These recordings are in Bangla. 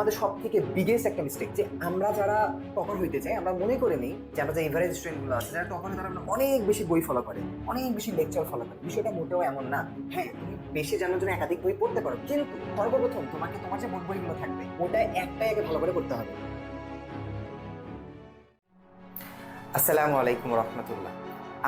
আমাদের সব থেকে বিগেস্ট একটা মিস্টেক যে আমরা যারা টপার হইতে চাই, আমরা মনে করে নিই যে আমরা যে এভারেজ স্টুডেন্টগুলো আছে, যারা টপার তারা অনেক বেশি বই ফলো করে, অনেক বেশি লেকচার ফলো করে। বিষয়টা মোটেও এমন না। হ্যাঁ বেশি জানার জন্য একাধিক বই পড়তে পারো, কিন্তু সর্বপ্রথম তোমাকে তোমার যে বোর্ড বইগুলো থাকবে, ওটা একটাই আগে ভালো করে পড়তে হবে। আসসালামু আলাইকুম রহমতুল্লাহ।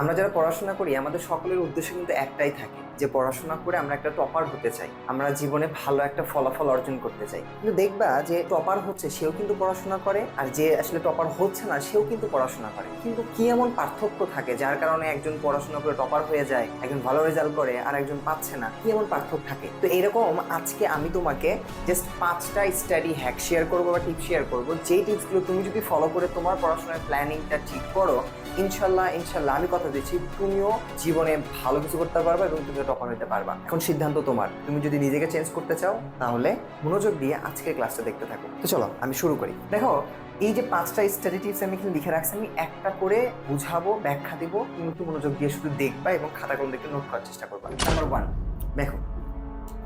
আমরা যারা পড়াশোনা করি, আমাদের সকলের উদ্দেশ্য কিন্তু একটাই থাকে যে পড়াশোনা করে আমরা একটা টপার হতে চাই, আমরা জীবনে ভালো একটা ফলাফল অর্জন করতে চাই। কিন্তু দেখবা যে টপার হচ্ছে, সেও কিন্তু পড়াশোনা করে, আর যে আসলে টপার হচ্ছে না, সেও কিন্তু পড়াশোনা করে। কিন্তু কি এমন পার্থক্য থাকে যার কারণে একজন পড়াশোনা করে টপার হয়ে যায়, একজন ভালো রেজাল্ট করে, আর একজন পাচ্ছে না? কি এমন পার্থক্য থাকে? তো এরকম আজকে আমি তোমাকে জাস্ট পাঁচটা স্টাডি হ্যাক শেয়ার করব বা টিপস শেয়ার করব। যেই টিপসগুলো তুমি যদি ফলো করে তোমার পড়াশোনার প্ল্যানিংটা ঠিক করো, ইনশাল্লাহ ইনশাল্লাহ আমি কথা দিচ্ছি, তুমিও জীবনে ভালো কিছু করতে পারবে এবং তুমি টপার হতে পারবা। এখন সিদ্ধান্ত তোমার। তুমি যদি নিজেকে চেঞ্জ করতে চাও, তাহলে মনোযোগ দিয়ে আজকের ক্লাসটা দেখতে থাকো। তো চলো, আমি শুরু করি। দেখো, এই যে পাঁচটা স্টাডি টিপস আমি এখানে লিখে রাখছি, আমি একটা করে বুঝাবো, ব্যাখ্যা দিব, তুমি একটু মনোযোগ দিয়ে শুধু দেখবা এবং খাতা কলম দেখে নোট করার চেষ্টা করবা। নাম্বার ওয়ান দেখো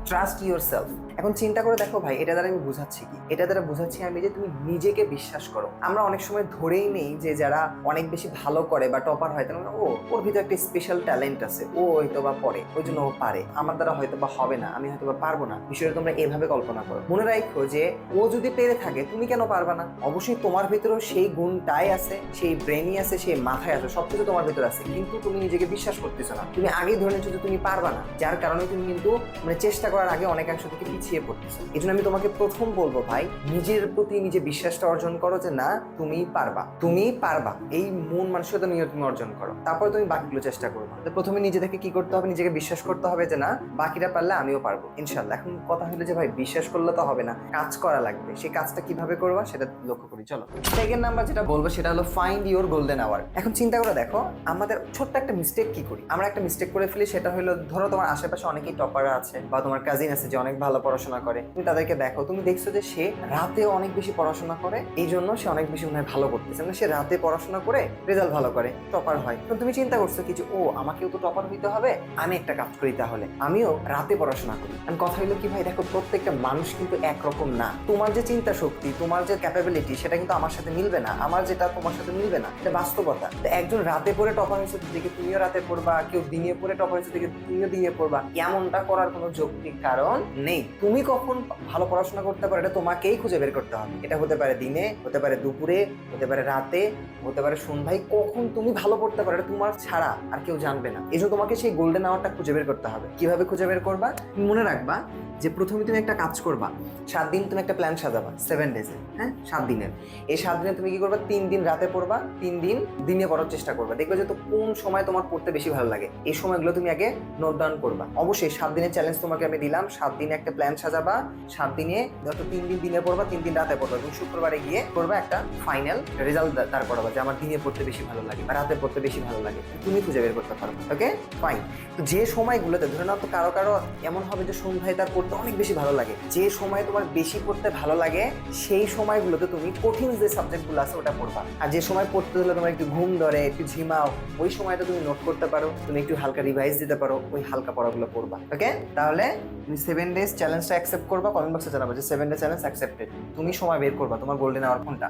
ট্রাস্ট ইউর সেলফ এখন চিন্তা করে দেখো ভাই, এটা দ্বারা আমি বুঝাচ্ছি কি? এটা দ্বারা বুঝাচ্ছি আমি যে তুমি নিজেকে বিশ্বাস করো। আমরা অনেক সময় ধরেই নেই যে যারা অনেক বেশি ভালো করে বা টপার হয়, তারা ও, ওর ভিতরে একটা স্পেশাল ট্যালেন্ট আছে। ও হয়তো বা পড়ে, ওই জন্য ও পারে। আমার দ্বারা হয়তো বা হবে না, আমি হয়তো বা পারব না। বিষয়টা তোমরা এভাবে কল্পনা করো। মনে রাখো যে ও যদি পেরে থাকে, তুমি কেন পারবা না? অবশ্যই তোমার ভিতরেও সেই গুণটাই আছে, সেই ব্রেনই আছে, সেই মাথায় আছে, সবকিছু তোমার ভিতরে আছে। কিন্তু তুমি নিজেকে বিশ্বাস করতেছো না। তুমি আগেই ধরে নিচ্ছ যে তুমি পারবা না। যার কারণে তুমি কিন্তু মানে চেষ্টা করার আগে অনেকাংশ থেকে পিছিয়ে পড়তেছো। এই জন্য আমি তোমাকে প্রথম বলব ভাই, নিজের প্রতি নিজে বিশ্বাসটা অর্জন করো যে না, তুমি পারবা। তুমি পারবা। এই মন মানসিকতা নিয়ে তুমি অর্জন করো। তারপরে তুমি বাকিগুলো চেষ্টা করবে। প্রথমে নিজে থেকে কি করতে হবে? নিজেকে বিশ্বাস করতে হবে যে না বাকিটা পারলে আমিও পারব। ইনশাল্লাহ এখন কথা হলো যে ভাই, বিশ্বাস করলে তো হবে না। কাজ করা লাগবে। সেই কাজটা কীভাবে করবা সেটা লক্ষ্য করি। চলো। সেকেন্ড নাম্বার যেটা বলব সেটা হলো ফাইন্ড ইউর গোল্ডেন আওয়ার এখন চিন্তা করে দেখো, আমাদের ছোট্ট একটা মিস্টেক কি করি? আমরা একটা মিস্টেক করে ফেলি, সেটা হলো ধরো তোমার আশেপাশে অনেকেই টপার আছে বা তোমার কাজিন আছে যে অনেক ভালো পড়াশোনা করে। তুমি তাদেরকে দেখো, তুমি দেখছ যে সে রাতে অনেক বেশি পড়াশোনা করে এই জন্য সে অনেক বেশি মনে হয় ভালো করতেছে। মানে সে রাতে পড়াশোনা করে রেজাল্ট ভালো করে টপার হয়। তো তুমি চিন্তা করছ কিছু, ও, আমাকেও তো টপার হইতে হবে, আমি একটা কাজ করি তাহলে। আমিও রাতে পড়াশোনা করি। আমি কথা হইল কি, ভাই, দেখো, প্রত্যেকটা মানুষ কিন্তু একরকম না। তোমার যে চিন্তা শক্তি, তোমার যে ক্যাপাবিলিটি সেটা কিন্তু আমার সাথে মিলবে না। আমার যেটা তোমার সাথে মিলবে না এটা বাস্তবতা। তো একজন রাতে পড়ে টপার হয়েছে দেখে তুমিও রাতে পড়বা, কেউ দিনে পড়ে টপার হয়েছে দেখে তুমিও দিনে পড়বা। এমনটা করার কোনো যৌক্তিক কারণ নেই। তুমি কখন ভালো পড়াশোনা করতে পারো এটা তোমাকেই খুঁজে বের করতে হবে। এটা হতে পারে দিনে হতে পারে দুপুরে হতে পারে রাতে হতে পারে সন্ধ্যায়। কখন তুমি ভালো পড়তে পারো এটা তোমার ছাড়া আর কেউ জানবে না। এই তোমাকে সেই গোল্ডেন আওয়ারটা খুঁজে বের করতে হবে। কীভাবে খুঁজে বের করবা? তুমি মনে রাখবা যে প্রথমে তুমি একটা কাজ করবা। সাত দিন তুমি একটা প্ল্যান সাজাবা সেভেন ডেজে হ্যাঁ? সাত দিনের। এই সাত দিনে তুমি কি করবা? তিন দিন রাতে পড়বা তিন দিন দিনে পড়ার চেষ্টা করবা। দেখবে যে তো কোন সময় তোমার পড়তে বেশি ভালো লাগে। এই সময়গুলো তুমি আগে নোট ডাউন করবা। অবশ্যই সাত দিনের চ্যালেঞ্জ তোমাকে আমি দিলাম, সাত দিনে একটা প্ল্যান সাজাবা, সাত দিনে যত তিন দিন দিনে পড়বা, তিন দিন রাতে পড়বা এবং শুক্রবারে গিয়ে করবা একটা ফাইনাল রেজাল্ট দাঁড় করাবা যে আমার দিনে পড়তে বেশি ভালো লাগে বা রাতে পড়তে বেশি ভালো লাগে। তুমি খুঁজে বের করতে পারবে ওকে ফাইন তো যে সময়গুলোতে, ধরে নাও তো কারও কারও এমন হবে যে সন্ধ্যায় তার পড়তে অনেক বেশি ভালো লাগে। যে সময় তোমার বেশি পড়তে ভালো লাগে, সেই সময়গুলোতে তুমি কঠিন যে সাবজেক্টগুলো আছে ওটা পড়বা। আর যে সময় পড়তে হলে তোমার একটু ঘুম ধরে, একটু ঝিমাও, ওই সময়টা তুমি নোট করতে পারো, তুমি একটু হালকা রিভাইজ দিতে পারো, ওই হালকা পড়াগুলো পড়বা ওকে তাহলে তুমি সেভেন ডেজ চ্যালেঞ্জটা অ্যাকসেপ্ট করবা কমেন্ট বক্সে জানাবা যে সেভেন ডে চ্যালেঞ্জ অ্যাকসেপ্টেড তুমি সময় বের করবা তোমার গোল্ডেন আওয়ার কোনটা?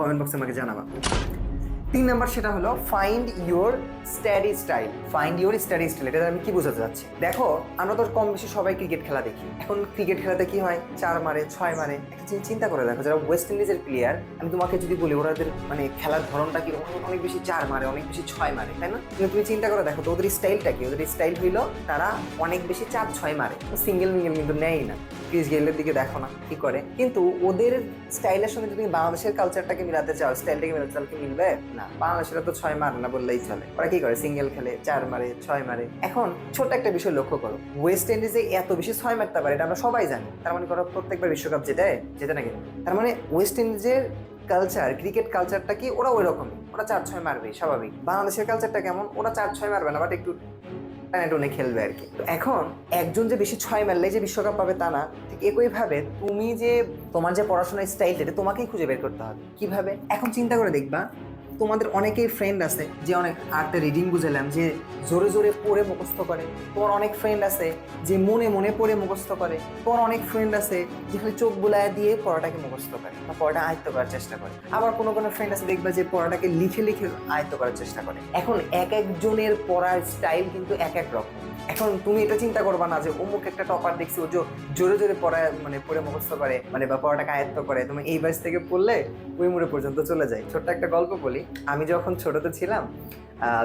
কমেন্ট বক্সে আমাকে জানাবা? তিন নাম্বার সেটা হলো find your study style find your study style এটা আমি কি বোঝাতে চাচ্ছি? দেখো, আমরা তো কম বেশি সবাই ক্রিকেট খেলা দেখি। এখন ক্রিকেট খেলাতে কি হয়? চার মারে, ছয় মারে, একটা জিনিস চিন্তা করে দেখো, যারা ওয়েস্ট ইন্ডিজের প্লেয়ার আমি তোমাকে যদি বলি ওদের মানে খেলার ধরনটা কি অনেক বেশি চার মারে, অনেক বেশি ছয় মারে, তাই না? কিন্তু তুমি চিন্তা করে দেখো, তো ওদের স্টাইলটা কি? ওদের স্টাইল হইল তারা অনেক বেশি চার ছয় মারে। সিঙ্গেল মিঙ্গেল কিন্তু নেয় না। ক্রিস গেলের দিকে দেখো না, কি করে? কিন্তু ওদের স্টাইলের সঙ্গে তুমি বাংলাদেশের কালচারটাকে মিলাতে চাও স্টাইলটাকে মিলাতে চাও কি মিলবে? না। বাংলাদেশের তো ছয় মারে না বললেই চলে। ওরা কি করে? সিঙ্গেল খেলে, চার মারে, ছয় মারে। এখন ছোট্ট একটা বিষয় লক্ষ্য করো। ওয়েস্ট ইন্ডিজে এত বেশি ছয় মারতে পারে, এটা আমরা সবাই জানি। তার মানে করো প্রত্যেকবার বিশ্বকাপ জেতে জেতে নাকি তার মানে ওয়েস্ট ইন্ডিজের কালচার ক্রিকেট কালচারটা কি ওরা ওই রকমই ওরা চার ছয় মারবে স্বাভাবিক। বাংলাদেশের কালচারটা কেমন? ওরা চার ছয় মারবে না বাট একটু টানে টনে খেলবে আর কি এখন একজন যে বেশি ছয় মারলে যে বিশ্বকাপ পাবে তা না, ঠিক একইভাবে তুমি যে তোমার যে পড়াশোনার স্টাইলটা তোমাকেই খুঁজে বের করতে হবে। কীভাবে? এখন চিন্তা করে দেখবা তোমাদের অনেকেই ফ্রেন্ড আছে যে অনেক আর্টে রিডিং বুঝালাম যে জোরে জোরে পড়ে মুখস্থ করে। তোমার অনেক ফ্রেন্ড আছে যে মনে মনে পড়ে মুখস্থ করে। তোমার অনেক ফ্রেন্ড আছে যে খালি চোখ বুলায় দিয়ে পড়াটাকে মুখস্থ করে বা পড়াটা আয়ত্ত করার চেষ্টা করে। আবার কোনো কোনো ফ্রেন্ড আছে দেখবা যে পড়াটাকে লিখে লিখে আয়ত্ত করার চেষ্টা করে। এখন এক একজনের পড়ার স্টাইল কিন্তু এক এক রকম। এখন তুমি এটা চিন্তা করবা না যে অমুক একটা টপার দেখছি, ও জোরে জোরে পড়ায় মানে পড়ে মুখস্থ করে মানে বা পড়াটাকে আয়ত্ত করে। তুমি এই বয়স থেকে পড়লে ওই মুড়ে পর্যন্ত চলে যায়। ছোট্ট একটা গল্প বলি। আমি যখন ছোটতে ছিলাম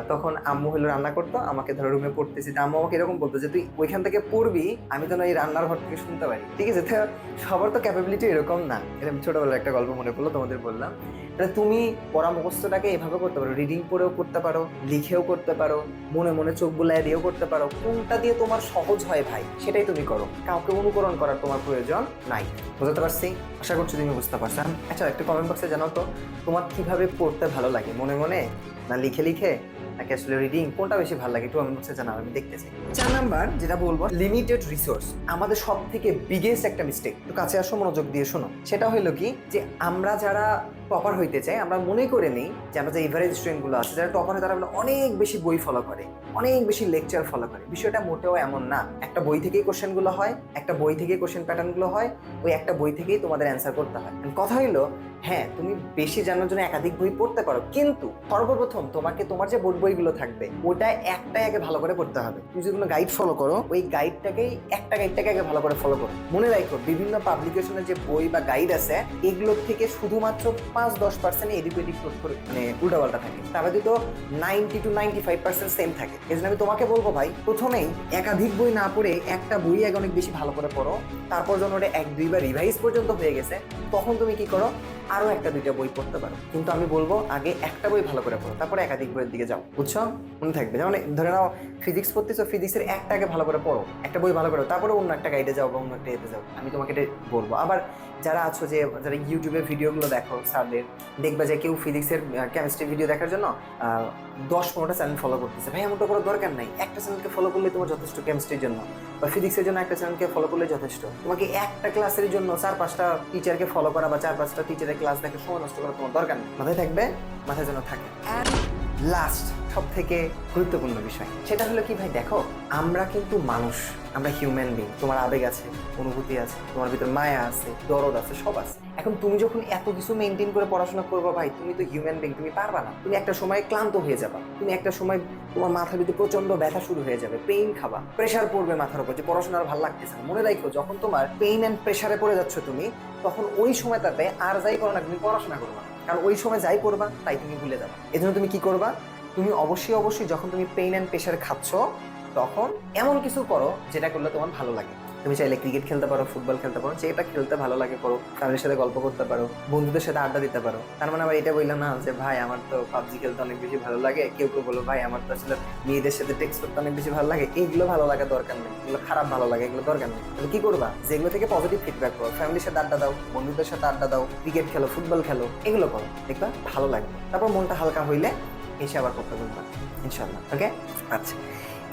তখন আম্মু হলো রান্না করতো, আমাকে ধরো রুমে পড়তেছি। আম্মু আমাকে এরকম বলতো যে, তুই ওইখান থেকে পড়বি, আমি তো না এই রান্নার ঘর থেকে শুনতে পারি। ঠিক আছে? তো সবার তো ক্যাপাবিলিটি এরকম না। এরকম ছোটবেলার একটা গল্প মনে পড়ল তোমাদের বললাম। তাহলে তুমি পড়া মুখস্থটাকে এভাবে করতে পারো। রিডিং পড়েও করতে পারো, লিখেও করতে পারো, মনে মনে চোখ বুলায় দিয়েও করতে পারো। কোনটা দিয়ে তোমার সহজ হয় ভাই, সেটাই তুমি করো। কাউকে অনুকরণ করার তোমার প্রয়োজন নাই। বুঝতে পারছি? আশা করছি তুমি বুঝতে পারছেন আচ্ছা একটা কমেন্ট বক্সে জানাও তো, তোমার কীভাবে পড়তে ভালো লাগে? মনে মনে? না লিখে লিখে নাকি রিডিং কোনটা বেশি ভালো লাগে একটু আমি বক্সে জানাও, আমি দেখতে চাই চার নাম্বার, যেটা বলব লিমিটেড রিসোর্স আমাদের সব থেকে বিগেস্ট একটা মিস্টেক তো কাছে আসো, মনোযোগ দিয়ে শোনো। সেটা হলো কি, যে আমরা যারা টপার হইতে চাই, আমরা মনে করে নিই যে আমরা যে এভারেজ স্টুডেন্টগুলো আছে, যারা টপার হয়, তারা অনেক বেশি বই ফলো করে, অনেক বেশি লেকচার ফলো করে। বিষয়টা মোটেও এমন না। একটা বই থেকেই কোশ্চেনগুলো হয়, একটা বই থেকেই কোশ্চেন প্যাটার্নগুলো হয়, ওই একটা বই থেকেই তোমাদের অ্যান্সার করতে হয়। কথা হইল হ্যাঁ তুমি বেশি জানার জন্য একাধিক বই পড়তে পারো, কিন্তু সর্বপ্রথম তোমাকে তোমার যে বোর্ড বইগুলো থাকবে, ওটা একটাই আগে ভালো করে পড়তে হবে। তুমি যদি কোনো গাইড ফলো করো, ওই গাইডটাকেই একটা গাইডটাকে আগে ভালো করে ফলো করো। মনে রাখো, বিভিন্ন পাবলিকেশনের যে বই বা গাইড আছে, এগুলোর থেকে শুধুমাত্র পাঁচ দশ পার্সেন্ট এদিক ওদিক মানে উল্টাপাল্টা থাকে। তার তো ninety two ninety five percent same থাকে। এই জন্য আমি তোমাকে বলব ভাই, প্রথমেই একাধিক বই না পড়ে একটা বই আগে অনেক বেশি ভালো করে পড়ো। তারপর যখন ওটা এক, দুইবার রিভাইজ পর্যন্ত হয়ে গেছে, তখন তুমি কি করো, আরও একটা, দুইটা বই পড়তে পারো। কিন্তু আমি বলব, আগে একটা বই ভালো করে পড়ো, তারপরে একাধিক বইয়ের দিকে যাও। বুঝছ? মনে থাকবে। যেমন ধরে নাও ফিজিক্স পড়তেছো ফিজিক্সের একটাকে ভালো করে পড়ো, একটা বই ভালো করে তারপরে অন্য একটা গাইডে যাও বা অন্য একটা এতে যাও। আমি তোমাকে এটা বলব। আবার যারা আছো যে, যারা ইউটিউবে ভিডিওগুলো দেখো, স্যারদের, দেখবা যে কেউ ফিজিক্সের কেমিস্ট্রি ভিডিও দেখার জন্য দশ পনেরোটা চ্যানেল ফলো করতেছে। ভাই, এমনটা করার দরকার নাই। একটা চ্যানেলকে ফলো করলে তোমার যথেষ্ট কেমিস্ট্রির জন্য, বা ফিজিক্সের জন্য একটা চ্যানেলকে ফলো করলে যথেষ্ট। তোমাকে একটা ক্লাসের জন্য চার পাঁচটা টিচারকে ফলো করা বা চার পাঁচটা টিচারের ক্লাস দেখে সময় নষ্ট করা তোমার দরকার নেই। মাথায় থাকবে? মাথায় যেন থাকে। লাস্ট সব থেকে গুরুত্বপূর্ণ বিষয়। সেটা হলো কি, ভাই, দেখো, আমরা কিন্তু মানুষ, আমরা হিউম্যান বিং তোমার আবেগ আছে, অনুভূতি আছে, তোমার ভিতর মায়া আছে, দরদ আছে, সব আছে। এখন তুমি যখন এত কিছু মেনটেন করে পড়াশোনা করব, ভাই, তুমি তো হিউম্যান বিং তুমি পারবা না। তুমি একটা সময় ক্লান্ত হয়ে যাবা। তুমি একটা সময় তোমার মাথার ভিতরে প্রচণ্ড ব্যথা শুরু হয়ে যাবে পেইন খাবা। প্রেশার পড়বে মাথার উপর, যে পড়াশোনা আর ভালো লাগতেছে না। মনে রাখো, যখন তোমার পেইন অ্যান্ড প্রেশারে পড়ে যাচ্ছ তুমি, তখন ওই সময়টাতে আর যাই করো না, তুমি পড়াশোনা করবা। কারণ ওই সময় যাই করবা, তাই তুমি ভুলে যাবে। এজন্য তুমি কি করবা? তুমি অবশ্যই অবশ্যই যখন তুমি পেইন অ্যান্ড প্রেশার খাচ্ছ, তখন এমন কিছু করো যেটা করলে তোমার ভালো লাগে। তুমি চাইলে ক্রিকেট খেলতে পারো ফুটবল খেলতে পারো যেটা খেলতে ভালো লাগে করো ফ্যামিলির সাথে গল্প করতে পারো, বন্ধুদের সাথে আড্ডা দিতে পারো। তার মানে আবার এটা বললাম না যে, ভাই, আমার তো পাবজি খেলতে অনেক বেশি ভালো লাগে। কেউ কেউ বলো ভাই, আমার তো আসলে মেয়েদের সাথে টেক্সট করতে অনেক বেশি ভালো লাগে। এইগুলো ভালো লাগা দরকার নেই, এগুলো খারাপ ভালো লাগে, এগুলো দরকার নেই। তাহলে কি করবা? যেগুলো থেকে পজিটিভ ফিডব্যাক করো ফ্যামিলির সাথে আড্ডা দাও, বন্ধুদের সাথে আড্ডা দাও ক্রিকেট খেলো ফুটবল খেলো, এগুলো করো, দেখবা ভালো লাগবে। তারপর মনটা হালকা হইলে এসে আবার করতে বলবা ইনশাল্লাহ ওকে আচ্ছা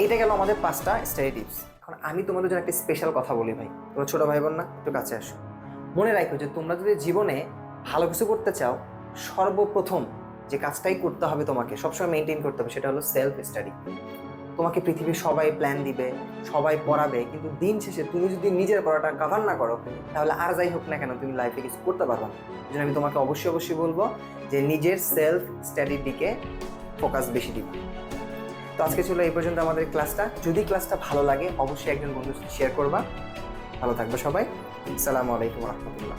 এটা গেল আমাদের পাঁচটা স্টাডি টিপস আমি তোমাদের জন্য একটা স্পেশাল কথা বলি ভাই। তোমার ছোট ভাই বোন না, একটু কাছে আসো। মনে রাখো যে তোমরা যদি জীবনে ভালো কিছু করতে চাও, সর্বপ্রথম যে কাজটাই করতে হবে তোমাকে, সবসময় মেনটেন করতে হবে, সেটা হলো সেলফ স্টাডি তোমাকে পৃথিবীর সবাই প্ল্যান দিবে, সবাই পড়াবে, কিন্তু দিন শেষে তুমি যদি নিজের পড়াটা কাভার না করো, তাহলে আর যাই হোক না কেন, তুমি লাইফে কিছু করতে পারবে না। জন্য আমি তোমাকে অবশ্যই অবশ্যই বলব যে নিজের সেলফ স্টাডির দিকে ফোকাস বেশি দিবে। তো আজকে ছিল এই পর্যন্ত আমাদের ক্লাসটা। যদি ক্লাসটা ভালো লাগে, অবশ্যই একজন বন্ধুর সাথে শেয়ার করবা। ভালো থাকবে সবাই। আসসালামু আলাইকুম রহমতুল্লাহ।